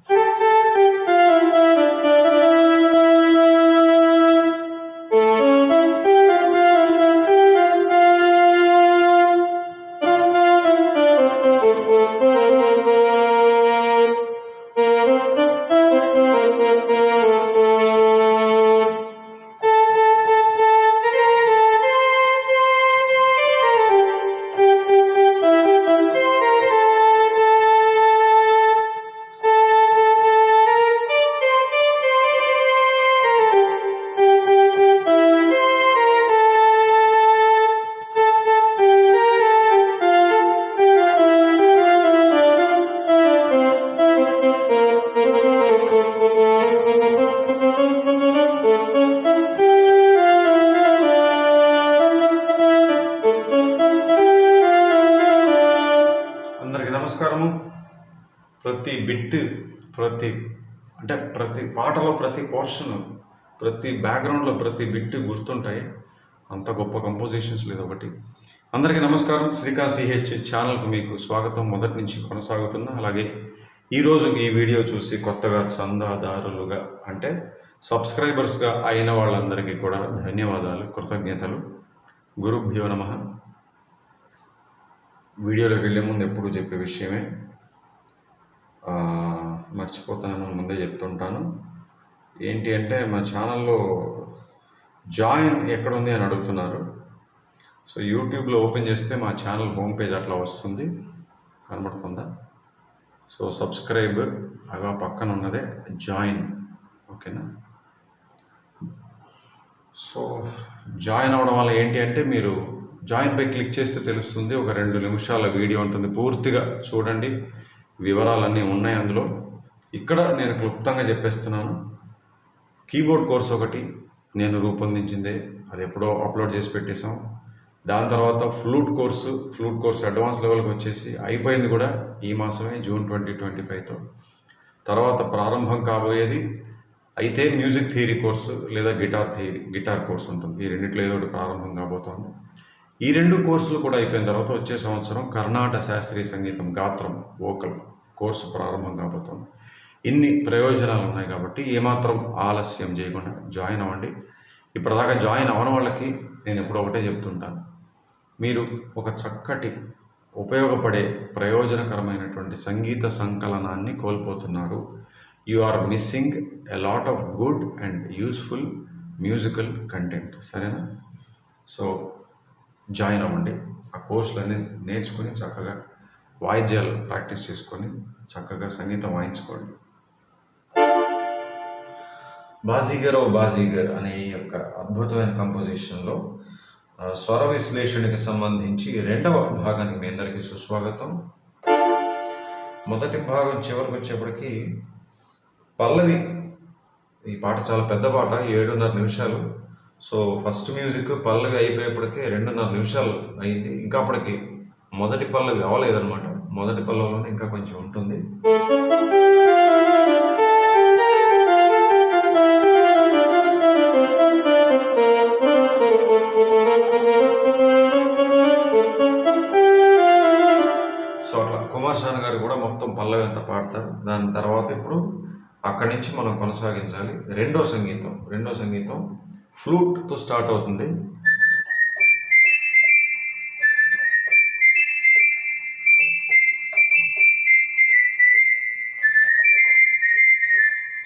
అందరికీ ప్రతి అంటే ప్రతి పాటలో ప్రతి పోర్షన్ ప్రతి బ్యాక్గ్రౌండ్లో ప్రతి బిట్ గుర్తుంటాయి. అంత గొప్ప కంపోజిషన్స్ లేదు ఒకటి. అందరికీ నమస్కారం. శ్రీకాంత్ సిహెచ్ ఛానల్కు మీకు స్వాగతం. మొదటి నుంచి కొనసాగుతున్నా. అలాగే ఈరోజు ఈ వీడియో చూసి కొత్తగా చందాదారులుగా అంటే సబ్స్క్రైబర్స్గా అయిన వాళ్ళందరికీ కూడా ధన్యవాదాలు కృతజ్ఞతలు. గురుభ్యో నమ. వీడియోలోకి వెళ్ళే ముందు ఎప్పుడూ చెప్పే విషయమే మర్చిపోతానని ముందే చెప్తుంటాను. ఏంటి అంటే మా ఛానల్లో జాయిన్ ఎక్కడ ఉంది అని అడుగుతున్నారు. సో యూట్యూబ్లో ఓపెన్ చేస్తే మా ఛానల్ హోమ్ పేజ్ అట్లా వస్తుంది. కనబడుతుందా? సో సబ్స్క్రైబ్ అగా పక్కన ఉన్నదే జాయిన్. ఓకేనా? సో జాయిన్ అవ్వడం వల్ల ఏంటి అంటే మీరు జాయిన్ పై క్లిక్ చేస్తే తెలుస్తుంది. ఒక రెండు నిమిషాల వీడియో ఉంటుంది. పూర్తిగా చూడండి. వివరాలన్నీ ఉన్నాయి అందులో. ఇక్కడ నేను క్లుప్తంగా చెప్పేస్తున్నాను. కీబోర్డ్ కోర్స్ ఒకటి నేను రూపొందించిందే. అది ఎప్పుడో అప్లోడ్ చేసి పెట్టేశాం. దాని తర్వాత flute course flute course advance లెవెల్కి వచ్చేసి అయిపోయింది కూడా ఈ మాసమే జూన్ ట్వంటీ ట్వంటీ ఫైవ్తో. తర్వాత ప్రారంభం కాబోయేది అయితే మ్యూజిక్ థియరీ కోర్సు లేదా గిటార్ థియరీ గిటార్ కోర్స్ ఉంటుంది. ఈ రెండిట్లో ఏదో ఒకటి ప్రారంభం కాబోతోంది. ఈ రెండు కోర్సులు కూడా అయిపోయిన తర్వాత వచ్చే సంవత్సరం కర్ణాటక శాస్త్రీయ సంగీతం గాత్రం వోకల్ కోర్సు ప్రారంభం కాబోతోంది. ఇన్ని ప్రయోజనాలు ఉన్నాయి కాబట్టి ఏమాత్రం ఆలస్యం చేయకుండా జాయిన్ అవ్వండి. ఇప్పటిదాకా జాయిన్ అవ్వని వాళ్ళకి నేను ఎప్పుడు ఒకటే చెప్తుంటాను. మీరు ఒక చక్కటి ఉపయోగపడే ప్రయోజనకరమైనటువంటి సంగీత సంకలనాన్ని కోల్పోతున్నారు. You are missing a lot of good and useful musical content. సరేనా? సో జాయిన్ అవ్వండి. ఆ కోర్సులన్నీ నేర్చుకొని చక్కగా వాయిద్యాలు ప్రాక్టీస్ చేసుకొని చక్కగా సంగీతం వాయించుకోండి. బాజీగర్ ఓ బాజీగర్ అనే ఈ యొక్క అద్భుతమైన కంపోజిషన్లో స్వర విశ్లేషణకి సంబంధించి రెండవ భాగానికి మీ అందరికీ సుస్వాగతం. మొదటి భాగం చివరికి వచ్చేప్పటికి పల్లవి. ఈ పాట చాలా పెద్ద పాట ఏడున్నర నిమిషాలు. సో ఫస్ట్ మ్యూజిక్ పల్లవి అయిపోయేప్పటికే రెండున్నర నిమిషాలు అయింది. ఇంకా అప్పటికి మొదటి పల్లవి అవ్వలేదన్నమాట. మొదటి పల్లవిలోనే ఇంకా కొంచెం ఉంటుంది. దాని తర్వాత ఇప్పుడు అక్కడి నుంచి మనం కొనసాగించాలి. రెండో సంగీతం రెండో సంగీతం ఫ్లూట్తో స్టార్ట్ అవుతుంది.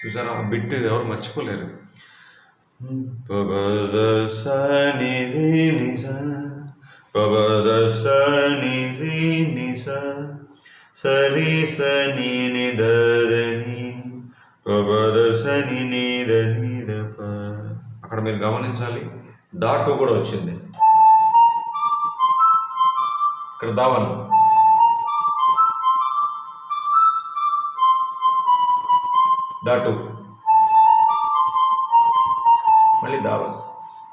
చూసారా? ఆ బిట్ ఎవరు మర్చిపోలేరు. పబద సని రి ని పబద సని రి పబద సని ని ద ని ద ప అక్కడ మీరు గమనించాలి డాటు కూడా వచ్చింది. ఇక్కడ దావన్ దాటు మళ్ళీ దావన్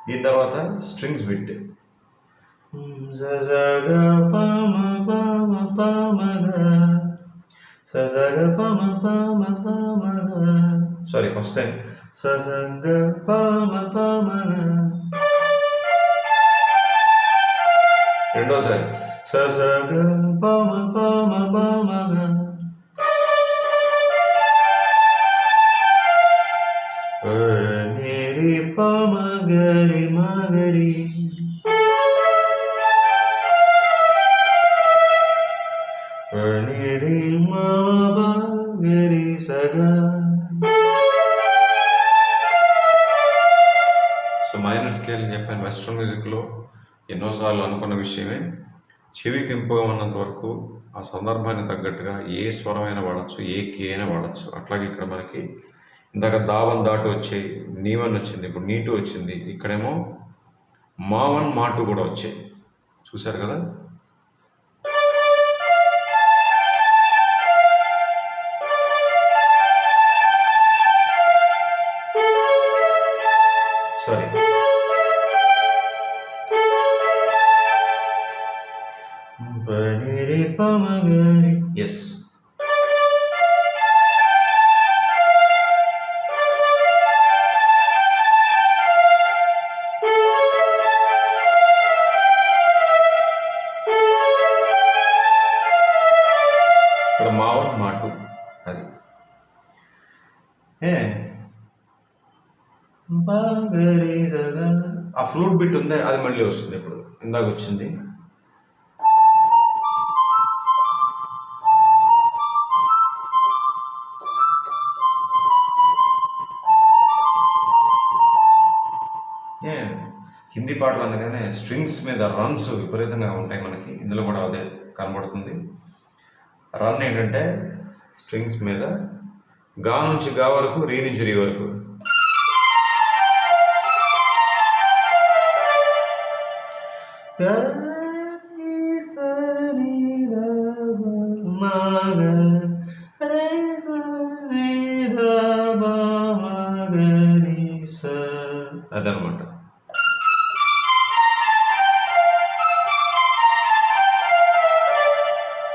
దీని తర్వాత స్ట్రింగ్స్ బిట్ సజగ పమ పమ పమగ సజగ పమ పమ పమగ సారీ ఫస్ట్ టైం సజగ పమ పమగ రెండోసారి సజగ పమ పమ పమగ వెస్ట్రన్ మ్యూజిక్లో ఎన్నోసార్లు అనుకున్న విషయమే చెవికి ఇంపుగా ఉన్నంత వరకు ఆ సందర్భానికి తగ్గట్టుగా ఏ స్వరమైనా వాడచ్చు ఏ కీ అయినా వాడచ్చు. అట్లాగే ఇక్కడ మనకి ఇందాక దావన్ దాటు వచ్చాయి నీవన్ వచ్చింది ఇప్పుడు నీటు వచ్చింది ఇక్కడేమో మావన్ మాటు కూడా వచ్చాయి చూశారు కదా? ఎస్ ఇక్కడ మావన్ మాటు. అది. ఏ? ఆ ఫ్లూట్ బిట్ ఉందే అది మళ్ళీ వస్తుంది ఇప్పుడు. ఇందాక వచ్చింది. ఏ హిందీ పాటలు అనగానే స్ట్రింగ్స్ మీద రన్స్ విపరీతంగా ఉంటాయి మనకి ఇందులో కూడా అదే కనబడుతుంది రన్ ఏంటంటే స్ట్రింగ్స్ మీద గా నుంచి గా వరకు రీ నుంచి రీ వరకు Yeah.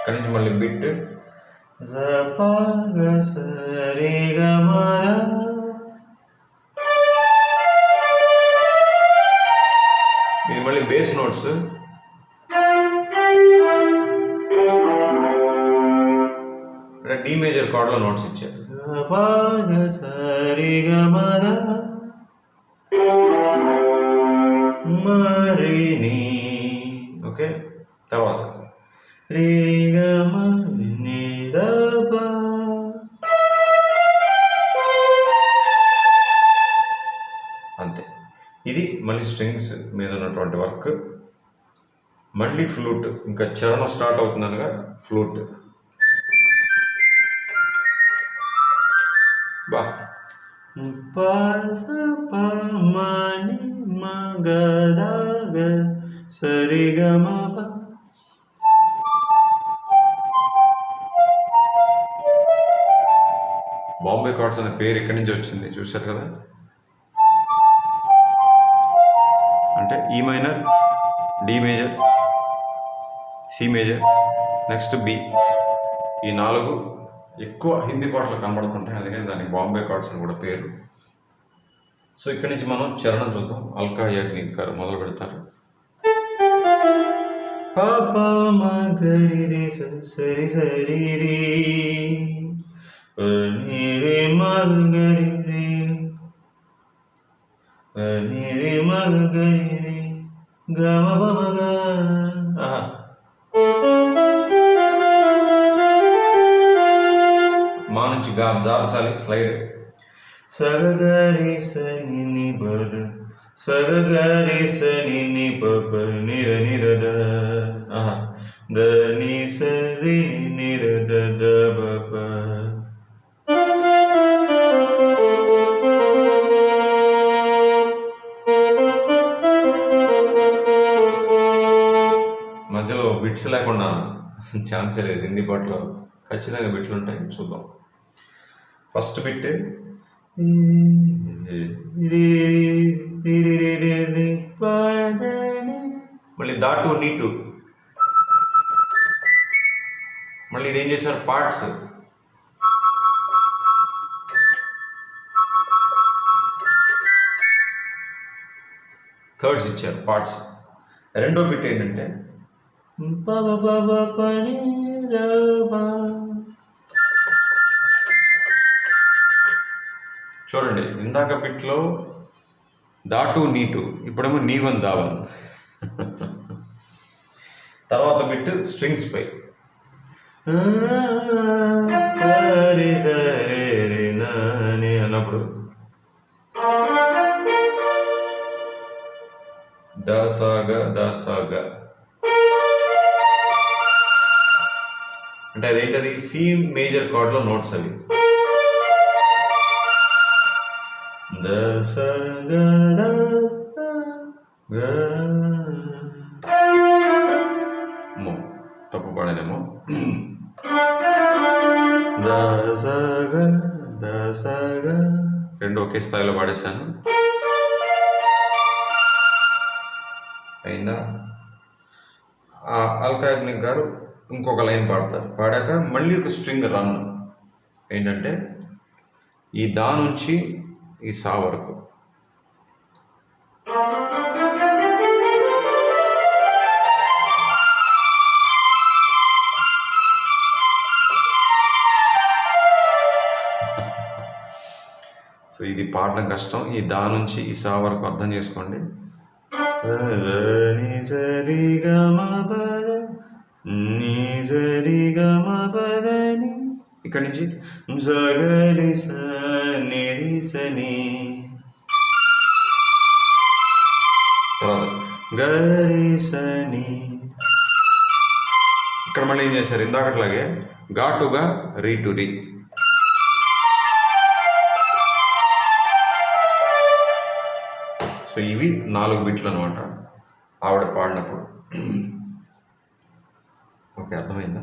ఇక్కడి నుంచి మళ్ళీ బిట్ జపగ సరి గమద మళ్ళీ స్ట్రింగ్స్ మీద ఉన్నటువంటి వర్క్. మళ్ళీ ఫ్లూట్ ఇంకా చరణం స్టార్ట్ అవుతుందనగా ఫ్లూట్. బా. పస బాంబే కార్డ్స్ అనే పేరు ఇక్కడి నుంచి వచ్చింది? చూశారు కదా? అంటే E minor D major C major next B ఈ నాలుగు ఎక్కువ హిందీ పాటలు కనబడుతుంటాయి. అందుకని దానికి బాంబే కార్డ్స్ అని కూడా పేరు. సో ఇక్కడి నుంచి మనం చరణం చూద్దాం. అల్కా యాగ్నిక్ గారు మొదలు పెడతారు. పాప మగరి సరి సరి రే రే మా మగరి పని రి మగరి రి గ్రామ బమగ ఆహా. మా నుంచి గా జార్చాలి స్లైడ్ సగరి సని ని బద సగరి సని ని పప నిర నిర ద ఆహా. ద ని సరి నిర ద ద బప ఛాన్సే లేదు. హిందీ పాటలో ఖచ్చితంగా బిట్లు ఉంటాయి చూద్దాం. ఫస్ట్ బిట్ మళ్ళీ దాటు నీటు. మళ్ళీ ఇదేం చేశారు? పార్ట్స్. థర్డ్స్ ఇచ్చారు పార్ట్స్. రెండో బిట్ ఏంటంటే పవ పవ పని చూడండి ఇందాక బిట్లో దాటు నీటు ఇప్పుడేమో నీవన్ దావన్ తర్వాత బిట్ స్ట్రింగ్స్ పై. హరి అన్నప్పుడు. దాసాగా దాసాగా అంటే అదేంటది? సి మేజర్ కార్డ్లో నోట్స్ అవి మో. తప్పు పాడానేమో. రెండు ఒకే స్థాయిలో పాడేశాను. అయిందా? ఆ గారు ఇంకొక లైన్ పాడతారు పాడాక మళ్ళీ ఒక స్ట్రింగ్ రన్. ఏంటంటే ఈ దా నుంచి ఈ సా వరకు. సో ఇది పాడడం కష్టం. ఈ దా నుంచి ఈ సా వరకు అర్థం చేసుకోండి. ని ఇక్కడి నుంచి జగడి స నిరిసని తర్వాత గరి సని ఇక్కడ మళ్ళీ ఏం చేశారు? ఇందాకట్లాగే ఘాటుగా రీ టు రీ సో ఇవి నాలుగు బిట్లు అనమాట ఆవిడ పాడినప్పుడు. ఓకే అర్థమైందా?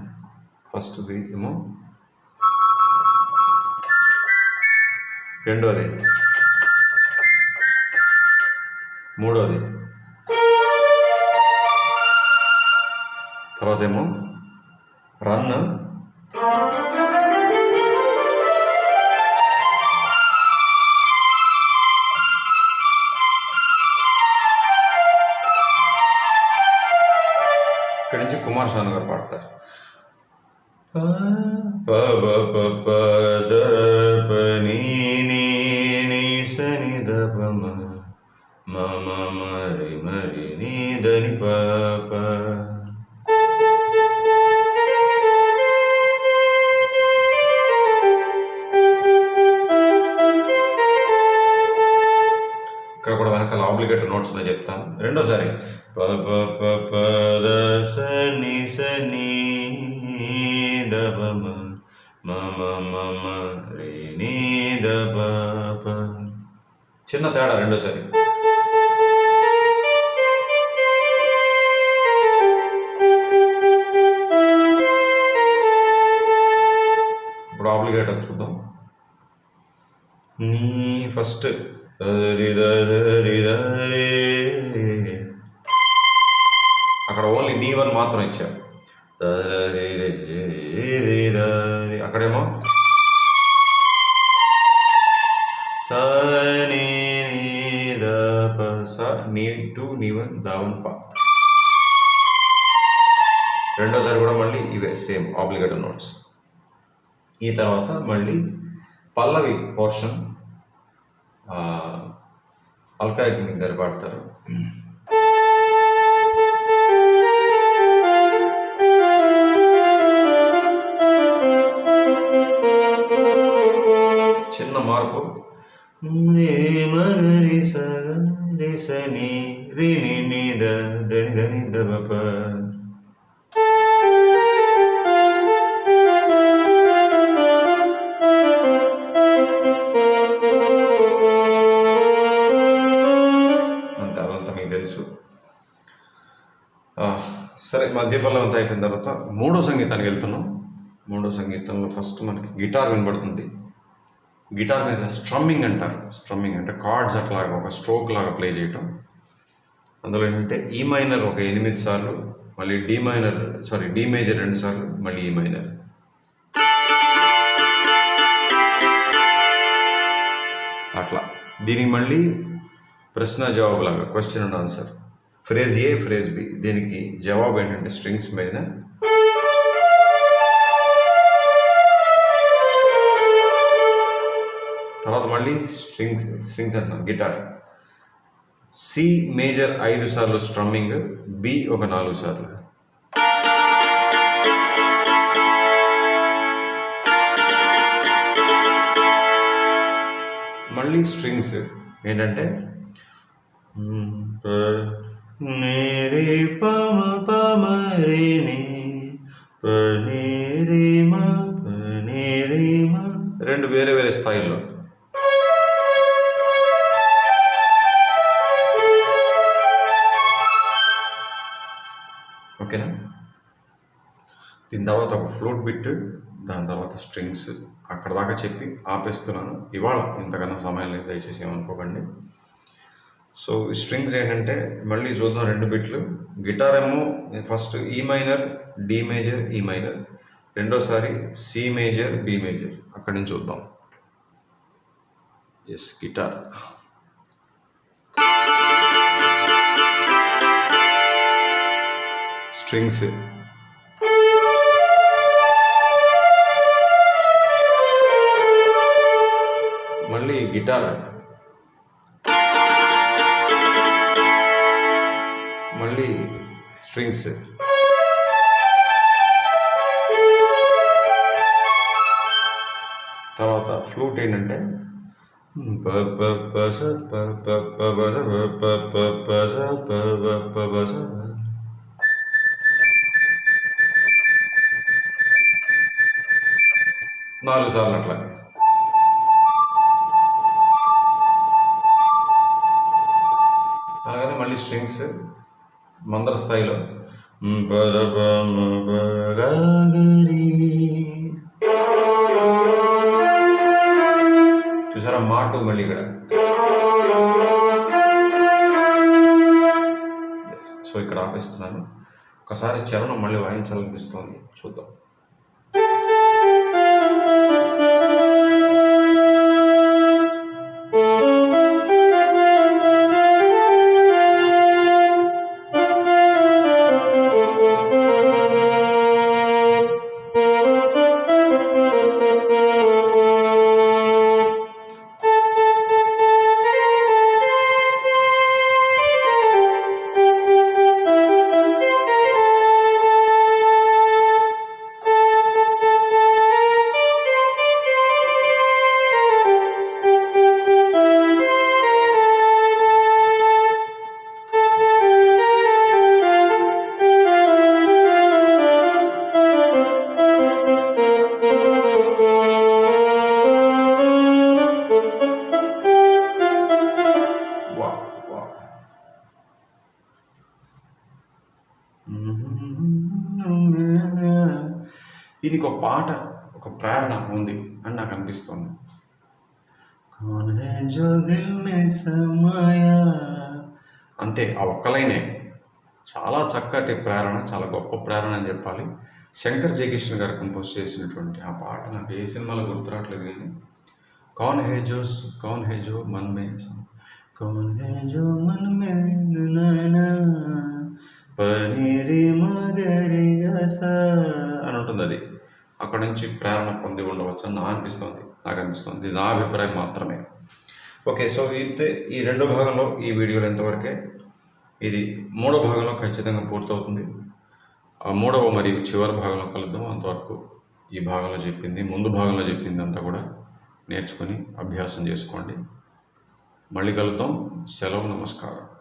ఫస్ట్ది ఏమో? రెండోది. మూడోది. తర్వాత ఏమో రన్ ఇక్కడి నుంచి కుమార్ శాను గారు పాడతారు ప ప ప ద ప ని ద ప మ మ మ మ రి మ రి ని ద ని ప ప తేడా రెండోసారి. ఇప్పుడు ఆబ్లిగేటర్ చూద్దాం. నీ ఫస్ట్. అక్కడ ఓన్లీ నీ వన్ మాత్రం ఇచ్చా అక్కడేమో నీ టూ నీ వన్ దా వన్ పా. రెండోసారి కూడా మళ్ళీ ఇవే సేమ్ ఆబ్లిగేటర్ నోట్స్ ఈ తర్వాత మళ్ళీ పల్లవి పోర్షన్ అల్కాయగ్ని గారు పాడతారు చిన్న మార్పు. రి సగం రి స ని రి ని ని ద ద ని ద ని ద ప మీకు తెలుసు. సరే మధ్యపల్లం అంతా అయిపోయిన తర్వాత మూడో సంగీతానికి వెళ్తున్నాం. మూడో సంగీతంలో ఫస్ట్ మనకి గిటార్ వినబడుతుంది. గిటార్ మీద స్ట్రమ్మింగ్ అంటారు. స్ట్రమ్మింగ్ అంటే కార్డ్స్ అట్లాగా ఒక స్ట్రోక్ లాగా ప్లే చేయటం. అందులో ఏంటంటే ఈ మైనర్ ఒక ఎనిమిది సార్లు మళ్ళీ D minor sorry D major రెండు సార్లు మళ్ళీ ఈ మైనర్. అట్లా. దీనికి మళ్ళీ ప్రశ్న జవాబు లాగా question and answer phrase A phrase B దీనికి జవాబు ఏంటంటే స్ట్రింగ్స్ మీద. తర్వాత మళ్ళీ స్ట్రింగ్స్ స్ట్రింగ్స్ అంటున్నాను గిటార్. సి మేజర్ ఐదు సార్లు స్ట్రమ్మింగ్ బి ఒక నాలుగు సార్లు. మళ్ళీ స్ట్రింగ్స్ ఏంటంటే నేరే పమ పమ రే నే పనేరే మ. రెండు వేరే వేరే స్థాయిల్లో. ఓకేనా? దీని తర్వాత ఒక ఫ్లూట్ బిట్ దాని తర్వాత స్ట్రింగ్స్ అక్కడ దాకా చెప్పి ఆపేస్తున్నాను. ఇవాళ ఇంతకన్నా సమయం లేదు దయచేసి ఏమనుకోకండి. సో ఈ స్ట్రింగ్స్ ఏంటంటే మళ్ళీ చూద్దాం రెండు బిట్లు. గిటార్ ఏమో first E minor D major E minor రెండోసారి సి మేజర్ బి మేజర్ అక్కడి నుంచి చూద్దాం. Yes guitar. స్ట్రింగ్స్ మళ్ళీ గిటార్ మళ్ళీ స్ట్రింగ్స్ తర్వాత ఫ్లూట్ ఏంటంటే ప ప ప స ప ప ప ప స ప ప ప ప ప ప నాలుగు సార్లు అట్లా. అలాగనే మళ్ళీ స్ట్రింగ్స్ మందర స్థాయిలో. చూసారా? మాటు మళ్ళీ ఇక్కడ. సో ఇక్కడ ఆపేస్తున్నాను. ఒకసారి చరణం మళ్ళీ వాయించాలనిపిస్తోంది. చూద్దాం. పాట ఒక ప్రేరణ ఉంది అని నాకు అనిపిస్తుంది कौन है जो दिल में समाया అంతే ఆ ఒక్కలైనే చాలా చక్కటి ప్రేరణ చాలా గొప్ప ప్రేరణ అని చెప్పాలి శంకర్ జయకృష్ణ గారు కంపోజ్ చేసినటువంటి ఆ పాట నాకు ఏ సినిమాలో గుర్తురావట్లేదు కానీ కౌన్ హే జో కౌన్ హే జో మన్ మే సమ్. कौन है जो मन में नैना पनीरी मगरी जैसा అని ఉంటుంది అది అక్కడ నుంచి ప్రేరణ పొంది ఉండవచ్చు అని నా అనిపిస్తుంది నాకు అనిపిస్తుంది. నా అభిప్రాయం మాత్రమే. ఓకే సో ఇది ఈ రెండో భాగంలో ఈ వీడియోలు ఎంతవరకే? ఇది మూడో భాగంలో ఖచ్చితంగా పూర్తవుతుంది. ఆ మూడవ మరియు చివరి భాగంలో కలుద్దాం. అంతవరకు ఈ భాగంలో చెప్పింది ముందు భాగంలో చెప్పింది అంతా కూడా నేర్చుకొని అభ్యాసం చేసుకోండి. మళ్ళీ కలుద్దాం. సెలవు నమస్కారం.